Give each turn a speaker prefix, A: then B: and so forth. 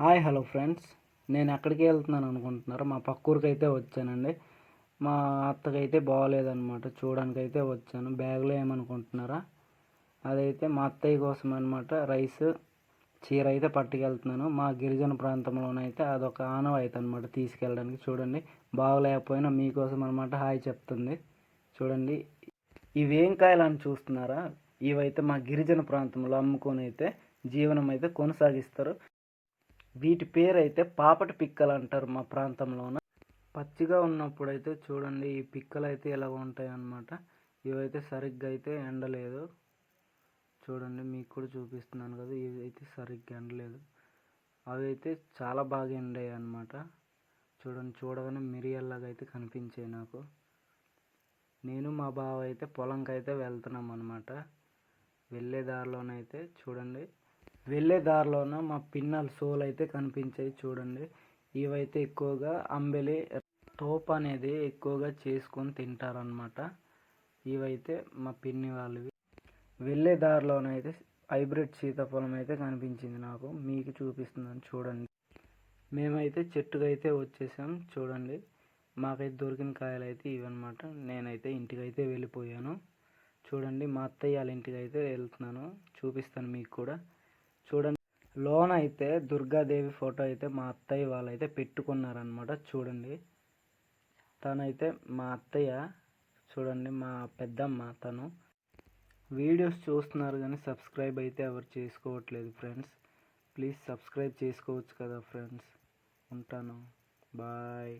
A: Hi hello friends. నేను ఎక్కడికి వెళ్తున్నాను అనుకుంటున్నారు మా పక్క ఊరికి అయితే వచ్చానండి. మా అత్తకైతే బాగోలేదనమాట చూడడానికి అయితే వచ్చాను. బ్యాగ్లో ఏమనుకుంటున్నారా? అదైతే మా అత్తయ్య కోసం అనమాట రైస్ చీర అయితే పట్టుకెళ్తున్నాను. మా గిరిజన ప్రాంతంలోనైతే అదొక ఆనవాయితీ అనమాట తీసుకెళ్ళడానికి. చూడండి బాగలేకపోయినా మీకోసం అనమాట హాయ్ చెప్తుంది. చూడండి ఇవేం కాయలని అని చూస్తున్నారా? ఇవైతే మా గిరిజన ప్రాంతంలో అమ్ముకొని అయితే జీవనం అయితే కొనసాగిస్తారు. వీటి పేరు అయితే పాపటి పిక్కలు అంటారు మా ప్రాంతంలోన. పచ్చిగా ఉన్నప్పుడు అయితే చూడండి ఈ పిక్కలు అయితే ఎలా ఉంటాయి అన్నమాట ఇవైతే సరిగ్గా అయితే ఎండలేదు. చూడండి మీకు కూడా చూపిస్తున్నాను కదా ఇవి అయితే సరిగ్గా ఎండలేదు. అవి అయితే చాలా బాగా ఎండాయి అన్నమాట చూడండి చూడగానే మిరియల్లాగా అయితే కనిపించాయి నాకు. నేను మా బావ అయితే పొలంకి అయితే వెళ్తున్నాం అనమాట వెళ్ళే దారిలోనైతే చూడండి వెళ్ళే దారిలోన మా పిన్నల సోలు అయితే కనిపించాయి చూడండి. ఇవైతే ఎక్కువగా అంబెలి తోపు అనేది ఎక్కువగా చేసుకొని తింటారనమాట ఇవైతే మా పిన్ని వాళ్ళవి. వెళ్ళే దారిలోనైతే హైబ్రిడ్ సీతాఫలం అయితే కనిపించింది నాకు. మీకు చూపిస్తుందని చూడండి. మేమైతే చెట్టుకు అయితే వచ్చేసాం చూడండి. మాకైతే దొరికిన కాయలు అయితే ఇవన్నమాట. నేనైతే ఇంటికైతే వెళ్ళిపోయాను. చూడండి మా అత్తయ్య వాళ్ళ ఇంటికి అయితే వెళ్తున్నాను. చూపిస్తాను మీకు కూడా. చూడండి. లోన అయితే దుర్గాదేవి ఫోటో అయితే మా అత్తయ్య వాళ్ళైతే పెట్టుకున్నారనమాట చూడండి. తనైతే మా అత్తయ్య చూడండి మా పెద్దమ్మ తను. వీడియోస్ చూస్తున్నారు కానీ సబ్స్క్రైబ్ అయితే ఎవరు చేసుకోవట్లేదు ఫ్రెండ్స్. ప్లీజ్ సబ్స్క్రైబ్ చేసుకోవచ్చు కదా ఫ్రెండ్స్. ఉంటాను. బాయ్.